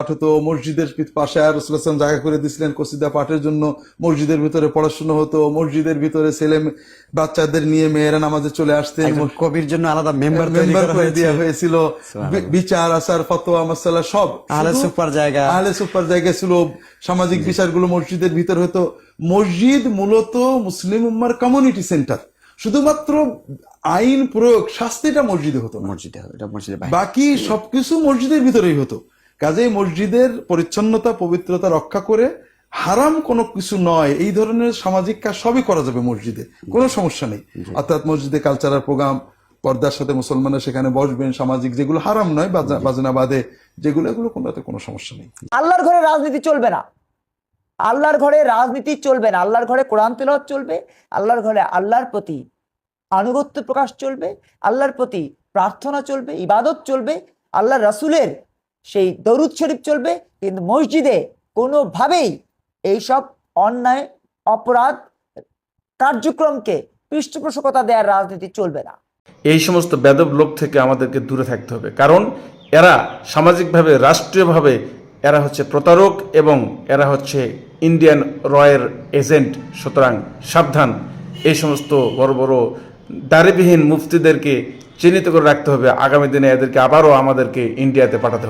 হতো মসজিদের পাশে আর রসুলাম জায়গা করে দিয়েছিলেন কসিদা পাঠের জন্য। মসজিদের ভিতরে পড়াশোনা হতো মসজিদের ভিতরে ছেলে বাচ্চাদের নিয়ে মেয়েরা নামাজে চলে আসতেন। কবির জন্য আলাদা মেম্বার মেম্বার করে দেওয়া হয়েছিল। বিচার আচার ফতোয়া মাসালা সব। আহলে সুপার জায়গা। আহলে সুপার জায়গা ছিল। সামাজিক বিচারগুলো মসজিদের ভিতর হতো। মসজিদ মূলত মুসলিম উম্মার কমিউনিটি সেন্টার শুধুমাত্র আইন প্রয়োগ শাস্তিটা মসজিদে হতো মসজিদে। বাকি সবকিছু মসজিদের ভিতরেই হতো। কাজেই মসজিদের পরিচ্ছন্নতা পবিত্রতা রক্ষা করে হারাম কোনো কিছু নয় এই ধরনের সামাজিক কাজ সবই করা যাবে মসজিদে কোনো সমস্যা নেই। অর্থাৎ মসজিদে কালচারাল প্রোগ্রাম পর্দার সাথে মুসলমানরা সেখানে বসবেন সামাজিক যেগুলো হারাম নয় বাজনা- বাজনা বাদে যেগুলো এগুলো কোনোটাতে কোনো সমস্যা নেই। আল্লাহর ঘরে রাজনীতি চলবে না। আল্লাহর ঘরে রাজনীতি চলবে না। আল্লাহর ঘরে কোরআন তেলাওয়াত চলবে। আল্লাহর ঘরে আল্লাহর প্রতি আনুগত্য প্রকাশ চলবে। আল্লাহর প্রতি প্রার্থনা চলবে ইবাদত চলবে। আল্লাহ রাসূলের সেই দরুদ শরীফ চলবে, কিন্তু মসজিদে কোনোভাবেই এইসব অন্যায়, অপরাধ কার্যক্রমকে পৃষ্ঠপোষকতা দেওয়ার রাজনীতি চলবে না। এই সমস্ত বেদব লোক থেকে আমাদেরকে দূরে থাকতে হবে, কারণ এরা সামাজিকভাবে, রাষ্ট্রীয়ভাবে এরা হচ্ছে প্রতারক এবং এরা হচ্ছে ইন্ডিয়ান রয়ের এজেন্ট। সুতরাং সাবধান, এই সমস্ত বড় বড় দাড়িবিহীন মুফতিদেরকে চিহ্নিত করে রাখতে হবে। আগামী দিনে এদেরকে আবারও আমাদেরকে ইন্ডিয়াতে পাঠাতে হবে।